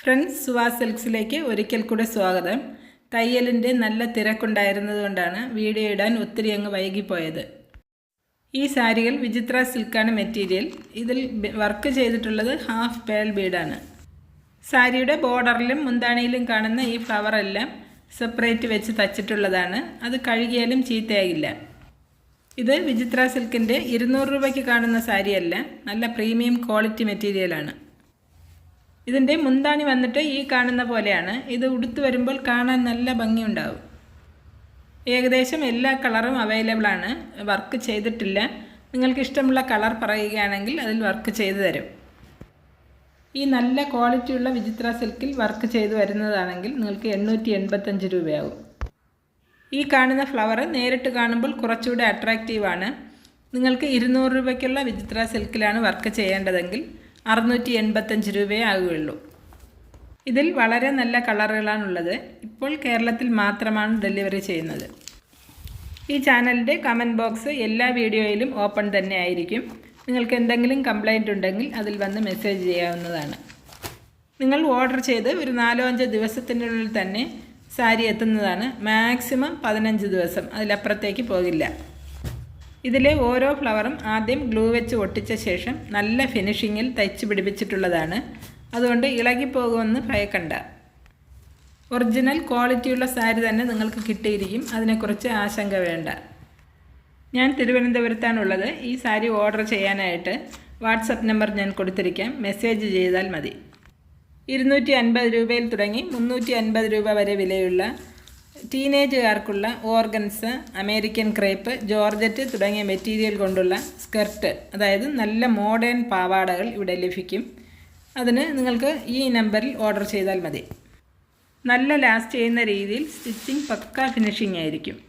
Friends Suwa സിൽക്സിലേക്ക് ഒരിക്കൽ കൂടെ സ്വാഗതം. തയ്യലിന്റെ നല്ല തിരക്കുണ്ടായിരുന്നതുകൊണ്ടാണ് വീഡിയോ ഇടാൻ ഒത്തിരി അങ്ങ് വൈകിപ്പോയത്. ഈ സാരികൾ വിചിത്ര സിൽക്കാണ് മെറ്റീരിയൽ. ഇതിൽ വർക്ക് ചെയ്തിട്ടുള്ളത് ഹാഫ് പേൾ ബീഡാണ് സാരിയുടെ ബോർഡറിലും മുന്താണിയിലും കാണുന്ന ഈ ഫ്ലവറെല്ലാം സെപ്പറേറ്റ് വെച്ച് തച്ചിട്ടുള്ളതാണ്. അത് കഴുകിയാലും ചീത്തയാകില്ല. ഇത് വിചിത്ര സിൽക്കിന്റെ ഇരുന്നൂറ് രൂപയ്ക്ക് കാണുന്ന സാരിയല്ല. നല്ല പ്രീമിയം ക്വാളിറ്റി മെറ്റീരിയലാണ്. ഇതിന്റെ മുന്താണി വന്നിട്ട് ഈ കാണുന്ന പോലെയാണ്. ഇത് ഉടുത്തു വരുമ്പോൾ കാണാൻ നല്ല ഭംഗിയുണ്ടാവും. ഏകദേശം എല്ലാ കളറും അവൈലബിൾ ആണ്. വർക്ക് ചെയ്തിട്ടില്ല. നിങ്ങൾക്ക് ഇഷ്ടമുള്ള കളർ പറയുകയാണെങ്കിൽ അതിൽ വർക്ക് ചെയ്തു തരും. ഈ നല്ല ക്വാളിറ്റിയുള്ള വിചിത്ര സിൽക്കിൽ വർക്ക് ചെയ്തു വരുന്നതാണെങ്കിൽ നിങ്ങൾക്ക് എണ്ണൂറ്റി എൺപത്തഞ്ച് രൂപയാകും ഈ കാണുന്ന ഫ്ലവർ നേരിട്ട് കാണുമ്പോൾ കുറച്ചുകൂടെ അട്രാക്റ്റീവാണ് നിങ്ങൾക്ക് ഇരുന്നൂറ് രൂപയ്ക്കുള്ള വിചിത്ര സിൽക്കിലാണ് വർക്ക് ചെയ്യേണ്ടതെങ്കിൽ അറുന്നൂറ്റി എൺപത്തഞ്ച് രൂപയേ ആകുകയുള്ളൂ. ഇതിൽ വളരെ നല്ല കളറുകളാണുള്ളത്. ഇപ്പോൾ കേരളത്തിൽ മാത്രമാണ് ഡെലിവറി ചെയ്യുന്നത്. ഈ ചാനലിന്റെ കമന്റ് ബോക്സ് എല്ലാ വീഡിയോയിലും ഓപ്പൺ തന്നെ ആയിരിക്കും. നിങ്ങൾക്ക് എന്തെങ്കിലും കംപ്ലൈന്റ് ഉണ്ടെങ്കിൽ അതിൽ വന്ന് മെസ്സേജ് ചെയ്യാവുന്നതാണ്. നിങ്ങൾ ഓർഡർ ചെയ്ത് ഒരു നാലോ അഞ്ചോ ദിവസത്തിനുള്ളിൽ തന്നെ സാരി എത്തുന്നതാണ്. മാക്സിമം പതിനഞ്ച് ദിവസം. അതിലപ്പുറത്തേക്ക് പോകില്ല. ഇതിലെ ഓരോ ഫ്ലവറും ആദ്യം ഗ്ലൂ വെച്ച് ഒട്ടിച്ച ശേഷം നല്ല ഫിനിഷിങ്ങിൽ തയ്ച്ച് പിടിപ്പിച്ചിട്ടുള്ളതാണ്. അതുകൊണ്ട് ഇളകിപ്പോകുമെന്ന് ഭയക്കണ്ട. ഒറിജിനൽ ക്വാളിറ്റിയുള്ള സാരി തന്നെ നിങ്ങൾക്ക് കിട്ടിയിരിക്കും. അതിനെക്കുറിച്ച് ആശങ്ക വേണ്ട. ഞാൻ തിരുവനന്തപുരത്താണുള്ളത്. ഈ സാരി ഓർഡർ ചെയ്യാനായിട്ട് വാട്സപ്പ് നമ്പർ ഞാൻ കൊടുത്തിരിക്കാം. മെസ്സേജ് ചെയ്താൽ മതി. ഇരുന്നൂറ്റി അൻപത് രൂപയിൽ തുടങ്ങി മുന്നൂറ്റി അൻപത് രൂപ വരെ വിലയുള്ള ടീനേജുകാർക്കുള്ള ഓർഗൻസ് അമേരിക്കൻ ക്രേപ്പ് ജോർജറ്റ് തുടങ്ങിയ മെറ്റീരിയൽ കൊണ്ടുള്ള സ്കർട്ട് അതായത് നല്ല മോഡേൺ പാവാടകൾ ഇവിടെ ലഭിക്കും. അതിന് നിങ്ങൾക്ക് ഈ നമ്പറിൽ ഓർഡർ ചെയ്താൽ മതി. നല്ല ലാസ്റ്റ് ചെയ്യുന്ന രീതിയിൽ സ്റ്റിച്ചിങ് പക്ക ഫിനിഷിംഗ് ആയിരിക്കും.